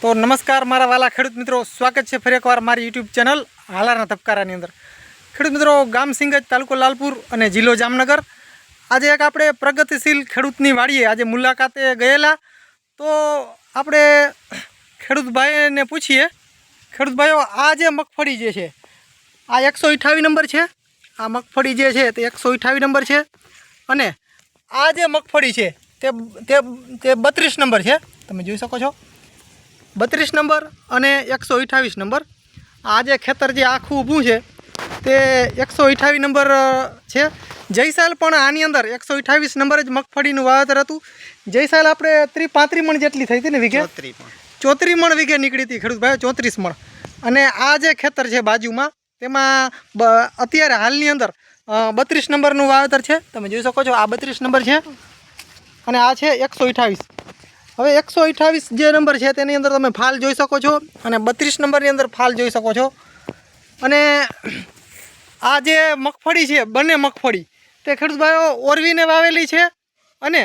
તો નમસ્કાર મારા વાલા ખેડૂત મિત્રો. સ્વાગત છે ફરી એકવાર મારી યુટ્યુબ ચેનલ હાલારના ધબકારાની અંદર. ખેડૂત મિત્રો, ગામ સિંગજ તાલુકો લાલપુર અને જિલ્લો જામનગર. આજે એક આપણે પ્રગતિશીલ ખેડૂતની વાડીએ આજે મુલાકાતે ગયેલા. તો આપણે ખેડૂતભાઈને પૂછીએ. ખેડૂતભાઈઓ આ જે મગફળી જે છે, આ એકસો નંબર છે. આ મગફળી જે છે, તે એકસો નંબર છે. અને આ જે મગફળી છે, તે તે બત્રીસ નંબર છે. તમે જોઈ શકો છો. બત્રીસ નંબર અને એકસો અઠ્ઠાવીસ નંબર. આ જે ખેતર જે આખું ઊભું છે તે એકસો અઠ્ઠાવીસ નંબર છે. જયસાલ પણ આની અંદર એકસો અઠ્ઠાવીસ નંબર જ મગફળીનું વાવેતર હતું. જયસાલ આપણે ત્રી પાંત્રી મણ જેટલી થઈ હતી ને વીઘે? ચોત્રી મણ. વીઘે નીકળી હતી ખેડૂત ભાઈ ચોત્રીસ મણ. અને આ જે ખેતર છે બાજુમાં તેમાં અત્યારે હાલની અંદર બત્રીસ નંબરનું વાવેતર છે. તમે જોઈ શકો છો આ બત્રીસ નંબર છે. અને આ છે એકસો અઠ્ઠાવીસ. હવે એકસો અઠ્ઠાવીસ જે નંબર છે તેની અંદર તમે ફાલ જોઈ શકો છો અને બત્રીસ નંબરની અંદર ફાલ જોઈ શકો છો. અને આ જે મગફળી છે બંને મગફળી તે ખેડૂતભાઈઓ ઓરવીને વાવેલી છે અને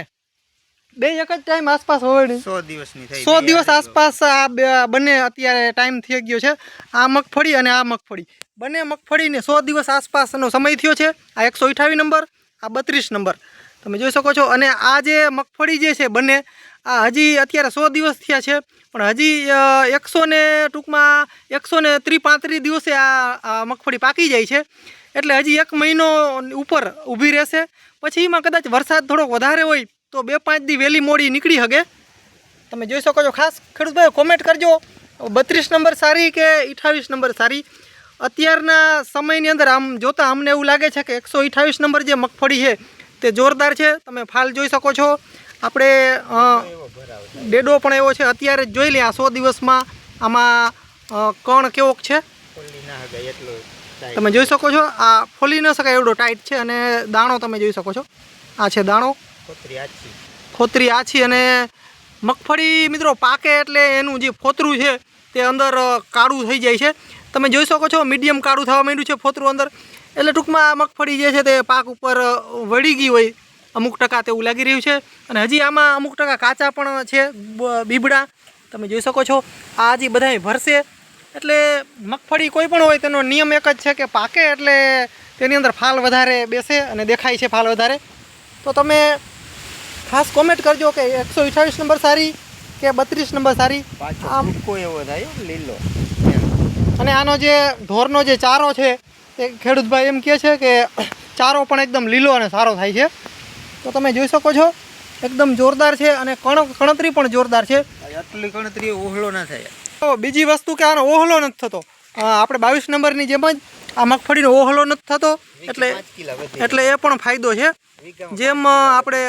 બે એક જ ટાઈમ આસપાસ વાવેલી સો દિવસની સો દિવસ આસપાસ આ બે- બંને અત્યારે ટાઈમ થઈ ગયો છે. આ મગફળી અને આ મગફળી. બંને મગફળીને સો દિવસ આસપાસનો સમય થયો છે. આ એકસો અઠ્ઠાવીસ નંબર આ બત્રીસ નંબર. તમે જોઈ શકો છો અને આ જે મગફળી જે છે બંને આ હજી અત્યારે સો દિવસ થયા છે, પણ હજી એકસો ને ટૂંકમાં એકસો ને ત્રી દિવસે આ મગફળી પાકી જાય છે. એટલે હજી એક મહિનો ઉપર ઊભી રહેશે. પછી એમાં કદાચ વરસાદ થોડોક વધારે હોય તો બે પાંચ દી વહેલી મોડી નીકળી શકે તમે જોઈ શકો છો, ખાસ ખેડૂતભાઈ કોમેન્ટ કરજો. બત્રીસ નંબર સારી કે અઠાવીસ નંબર સારી? અત્યારના સમયની અંદર આમ જોતાં અમને એવું લાગે છે કે એકસો અઠાવીસ નંબર જે મગફળી છે તે જોરદાર છે. તમે ફાલ જોઈ શકો છો. આપણે. ડેડો પણ એવો છે. અત્યારે જોઈ લે, આ સો દિવસમાં આમાં કણ કેવોક છે. તમે જોઈ શકો છો? આ ફોલી ન શકાય એવડો ટાઈટ છે અને દાણો તમે જોઈ શકો છો. આ છે દાણો. ખોતરી આછી અને મગફળી મિત્રો પાકે એટલે એનું જે ફોતરું છે તે અંદર કાળું થઈ જાય છે. તમે જોઈ શકો છો, મીડિયમ કાળું થવા માંડ્યું છે ફોતરું અંદર. એટલે ટૂંકમાં મગફળી જે છે તે પાક ઉપર વળી ગઈ હોય. અમુક ટકા તેવું લાગી રહ્યું છે. અને હજી આમાં અમુક ટકા કાચા પણ છે બીબડા. તમે જોઈ શકો છો આ હજી બધાય ભરશે. એટલે મગફળી કોઈ પણ હોય તેનો નિયમ એક જ છે કે પાકે એટલે તેની અંદર ફાલ વધારે બેસે અને દેખાય છે ફાલ વધારે. તો તમે ખાસ કોમેન્ટ કરજો કે એકસો અઠાવીસ નંબર સારી કે બત્રીસ નંબર સારી? આમ કોઈ એવો થાય લીલો. અને આનો જે ઢોરનો જે ચારો છે તે ખેડૂતભાઈ એમ કહે છે કે ચારો પણ એકદમ લીલો અને સારો થાય છે. તો તમે જોઈ શકો છો એકદમ જોરદાર છે અને કણ કણતરી પણ જોરદાર છે. આટલી કણતરી ઓહળો ના થાય. તો બીજી વસ્તુ કે આનો ઓહલો નથી થતો. આપણે બાવીસ નંબરની જેમ જ આ મગફળીનો ઓહલો નથી થતો એટલે એટલે એ પણ ફાયદો છે. જેમ આપણે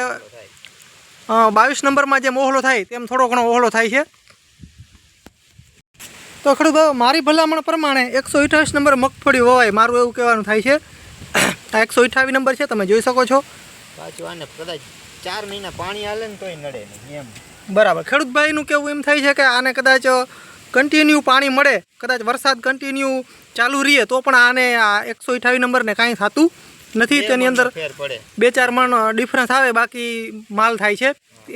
બાવીસ નંબરમાં જેમ ઓહલો થાય તેમ થોડો ઘણો ઓહલો થાય છે. તો ખેડૂત ભાઈ મારી ભલામણ પ્રમાણે એકસો અઠાવીસ નંબર મગફળી હોવાય મારું એવું કહેવાનું થાય છે. આ એકસો અઠ્ઠાવીસ નંબર છે તમે જોઈ શકો છો. પાછું આને કદાચ ચાર મહિના પાણી હાલે ને તોય નડે નહીં એમ. બરાબર. ખેડૂતભાઈનું કેવું એમ થાય છે કે આને કદાચ કન્ટિન્યુ પાણી મળે કદાચ વરસાદ કન્ટિન્યુ ચાલુ રહીએ તો પણ આને આ એકસો અઠાવીસ નંબરને કાંઈ થતું નથી. તેની અંદર બે ચાર મણ ડિફરન્સ આવે બાકી માલ થાય છે.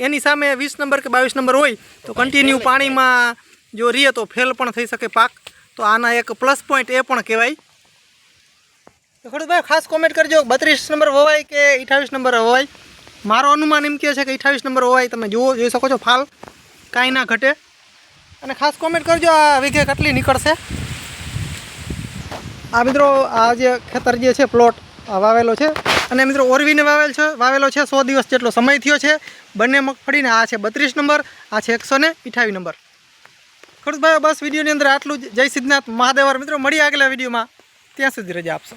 એની સામે વીસ નંબર કે બાવીસ નંબર હોય તો કન્ટિન્યુ પાણીમાં જો રહીએ તો ફેલ પણ થઈ શકે પાક. તો આના એક પ્લસ પોઈન્ટ એ પણ કહેવાય. ખેડૂતભાઈ ખાસ કોમેન્ટ કરજો. બત્રીસ નંબર વવાય કે અઠાવીસ નંબર વવાય મારો અનુમાન એમ કહે છે કે અઠાવીસ નંબર વવાય તમે જુઓ, જોઈ શકો છો ફાલ. કાંઈ ના ઘટે. અને ખાસ કોમેન્ટ કરજો, આ વીઘે કેટલી નીકળશે. આ મિત્રો, આ જે ખેતર જે છે પ્લોટ વાવેલો છે. અને મિત્રો, ઓરવીને વાવેલ છે, વાવેલો છે સો દિવસ જેટલો સમય થયો છે. બંને મગફળીને આ છે બત્રીસ નંબર, આ છે એકસો ને અઠ્ઠાવીસ નંબર. ખેડૂતભાઈ બસ વિડીયોની અંદર આટલું જ. જય સિદ્ધનાથ મહાદેવર. મિત્રો મળી આગલા વિડીયોમાં. ત્યાં સુધી રજા આપશો.